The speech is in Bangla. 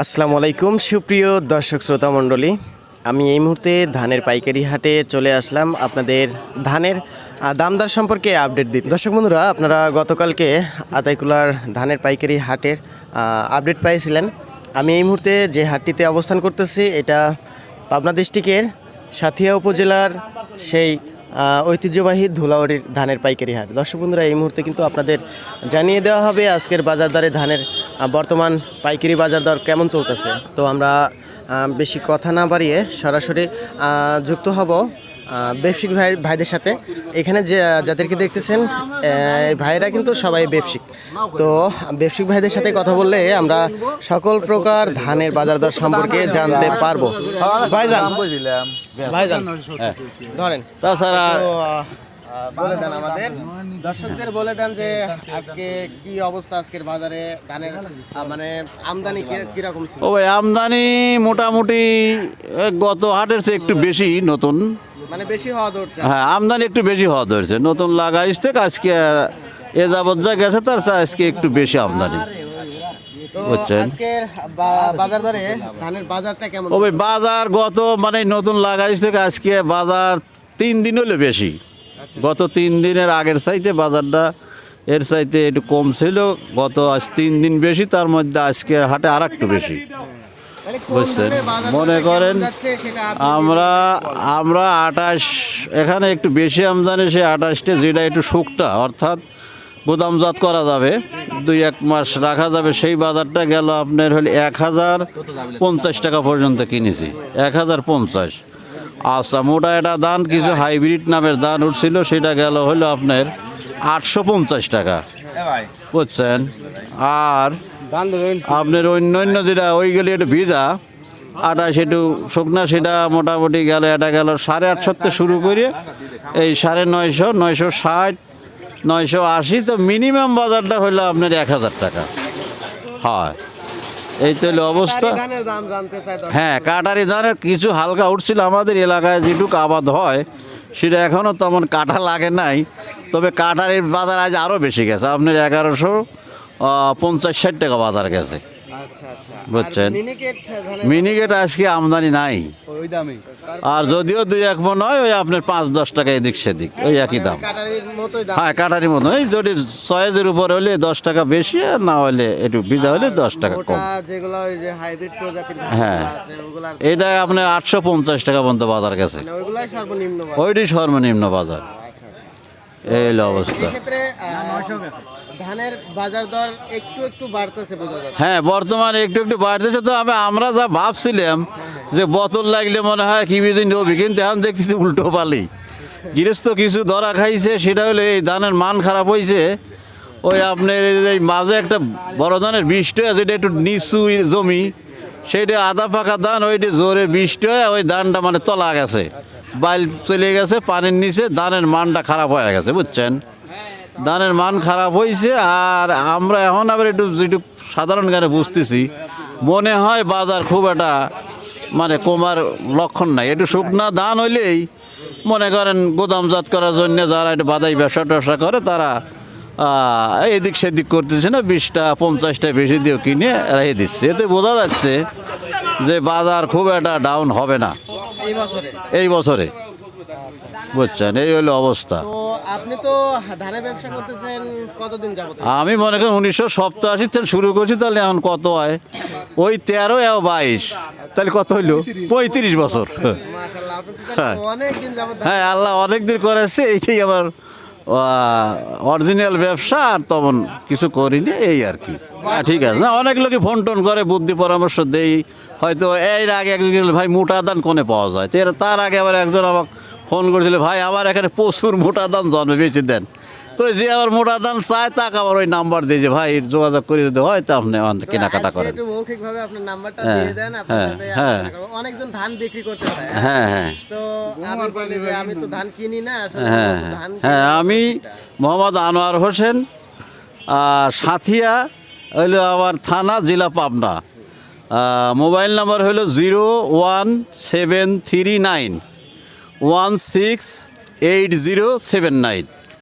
আসসালামু আলাইকুম, সুপ্রিয় দর্শক শ্রোতা মণ্ডলী। আমি এই মুহূর্তে ধানের পাইকারি হাটে চলে আসলাম আপনাদের ধানের দামদার সম্পর্কে আপডেট দিতে। দর্শক বন্ধুরা, আপনারা গতকালকে আতাইকুলার ধানের পাইকারি হাটের আপডেট পাইছিলেন। আমি এই মুহূর্তে যে হাটটিতে অবস্থান করতেছি, এটা পাবনা ডিস্ট্রিক্টের সাথিয়া উপজেলার সেই ঐতিহ্যবাহী ধুলাউড়ির ধানের পাইকারি হাট। দর্শক বন্ধুরা, এই মুহূর্তে কিন্তু আপনাদের জানিয়ে দেওয়া হবে, আজকের বাজার দরে ধানের বর্তমান পাইকারি বাজার দর কেমন চলতেছে? তো আমরা বেশি কথা না বাড়িয়ে সরাসরি যুক্ত হব আহ, ব্যবসায়িক ভাই ভাইদের সাথে। এখানে যে যাদেরকে দেখতেছেন ভাইয়েরা কিন্তু সবাই ব্যবসায়িক। তো ব্যবসায়িক ভাইদের সাথে কথা বললে আমরা সকল প্রকার ধানের বাজার দর সম্পর্কে জানতে পারব। ভাইজান। ভাইজান। ধরেন। তাছাড়া বলে দেন আমাদের। দর্শকদের বলে দেন যে আজকে কি অবস্থা আজকের বাজারে? ধানের মানে আমদানি কীরকম ছিল? ও ভাই আমদানি মোটামুটি গত হাটের চেয়ে একটু বেশি নতুন। মানে বেশি হওয়া ধরছে। হ্যাঁ আমদানি একটু বেশি হওয়া ধরেছে। নতুন লাগাইছ থেকে আজকে এ যাবৎ যা গেছে তার আজকে একটু বেশি আমদানি। বাজার গত মানে নতুন লাগাইছ থেকে আজকে বাজার তিন দিন হলে বেশি। গত তিন দিনের আগের চাইতে বাজারটা এর চাইতে একটু কম ছিল। গত আজ তিন দিন বেশি, তার মধ্যে আজকে হাটে আর একটু বেশি। বুঝছেন। মনে করেন আমরা আমরা আঠাশ, এখানে একটু বেশি আমদানি সে আঠাশটা যেটা একটু শুকটা, অর্থাৎ গুদামজাত করা যাবে, দুই এক মাস রাখা যাবে, সেই বাজারটা গেল আপনার হলে এক হাজার পঞ্চাশ টাকা পর্যন্ত কিনেছি। এক হাজার পঞ্চাশ। আচ্ছা মোটা একটা দান কিছু হাইব্রিড নামের দান উঠছিল সেটা গেল হলো আপনার আটশো পঞ্চাশ টাকা। বুঝছেন? আর আপনার অন্য অন্য যেটা ওইগুলি একটু ভিজা আটাশ একটু শুকনা সেটা মোটামুটি গেল এটা গেল সাড়ে আটশো থেকে শুরু করে এই সাড়ে নয়শো নয়শো ষাট নয়শো আশি তো মিনিমাম বাজারটা হলো আপনার এক হাজার টাকা। হয়। এই তো হলো অবস্থা। হ্যাঁ কাটারি ধানের কিছু হালকা উঠছিল আমাদের এলাকায় যেটুকু আবাদ হয় সেটা এখনও তেমন কাটা লাগে নাই। তবে কাটারির বাজার আজ আরও বেশি গেছে। আপনার এগারোশো পঞ্চাশ ষাট টাকা বাজার গেছে। আচ্ছা আচ্ছা। বুঝছেন। মিনিকেট আজকে আমদানি নাই। আর যদিও দুই এক মন হয় ওই আপনার পাঁচ দশ টাকা এদিক সেদিক ওই একই দাম। কাটারির মতোই দাম। হ্যাঁ কাটারি মতো ওই যদি সয়েজের উপরে হলে দশ টাকা বেশি আর না হলে একটু বিজা হলে দশ টাকা কম। যেগুলো ওই যে হাইব্রিড প্রজাতির হ্যাঁ। এটা আপনার আটশো পঞ্চাশ টাকা পর্যন্ত বাজার গেছে। ওইটাই সর্বনিম্ন বাজার। ওইটি সর্বনিম্ন বাজার আচ্ছা আচ্ছা এই অবস্থা। ধানের বাজার দর একটু একটু বাড়তেছে হ্যাঁ বর্তমানে একটু একটু বাড়তেছে তো আমি আমরা যা ভাবছিলাম যে বোতল লাগলে মনে হয় কি বিদিন নবী কিন্তু এখন দেখতেছি উল্টো পালি। গৃহস্থ কিছু ধরা খাইছে সেটা হলো এই ধানের মান খারাপ হয়েছে ওই আপনার এই মাঝে একটা বড় ধানের বৃষ্টি হয় যেটা একটু নিচু জমি সেইটা আধা পাকা ধান ওইটি জোরে বৃষ্টি হয় ওই ধানটা মানে তলা গেছে। বাইল চলে গেছে, পানির নিচে, ধানের মানটা খারাপ হয়ে গেছে, বুঝছেন? ধানের মান খারাপ হয়েছে আর আমরা এখন আবার একটু যেটু সাধারণ জ্ঞানে বুঝতেছি। মনে হয় বাজার খুব একটা মানে কমার লক্ষণ নাই। একটু শুকনা ধান হইলেই মনে করেন গোদামজাত করার জন্য যারা একটু বাদাই ব্যবসা ট্যাবসা করে, তারা এদিক সেদিক করতেছে না, বিশটা, পঞ্চাশটা বেশি দিয়েও কিনে রেখে দিচ্ছে। এতে বোঝা যাচ্ছে যে বাজার খুব একটা ডাউন হবে না। এই বছরে? এই বছরে। বুঝছেন এই হলো অবস্থা। আপনি তো ধানের ব্যবসা করতেছেন কতদিন যাবত? আমি মনে করি উনিশশো সপ্তাশি থেকে শুরু করছি তাহলে এখন কত হয়? ওই তেরো এও বাইশ। তাহলে কত হইল? পঁয়ত্রিশ বছর। যাবত হ্যাঁ আল্লাহ অনেক দিন করেছে এইটাই আমার অরিজিনাল ব্যবসা আর তখন কিছু করিনি এই আর কি। হ্যাঁ, ঠিক আছে। না অনেক লোকই ফোন টোন করে বুদ্ধি পরামর্শ দেই। হয়তো এর আগে একজন গেলে, ভাই মোটা দান কোনে পাওয়া যায়? তো তার আগে আবার একজন আমাকে ফোন করেছিল ভাই আমার এখানে প্রচুর মোটা দান জন্মে বেশি দেন। তো যে আবার মোটা দান চায় তাকে আবার ওই নাম্বার দিয়ে যে ভাই যোগাযোগ করে যদি হয় তা আপনি আমার কেনাকাটা করেন। মৌখিকভাবে আপনার নাম্বারটা হ্যাঁ, দিয়ে দেন হ্যাঁ, হ্যাঁ। অনেকজন ধান বিক্রি করতে চায়। হ্যাঁ হ্যাঁ। তো আমি বলি যে আমি তো ধান কিনি না হ্যাঁ হ্যাঁ। আমি মোহাম্মদ আনোয়ার হোসেন আর সাথিয়া হইল আমার থানা জেলা পাবনা। মোবাইল নাম্বার হলো zero one seven three nine one six eight zero seven nine.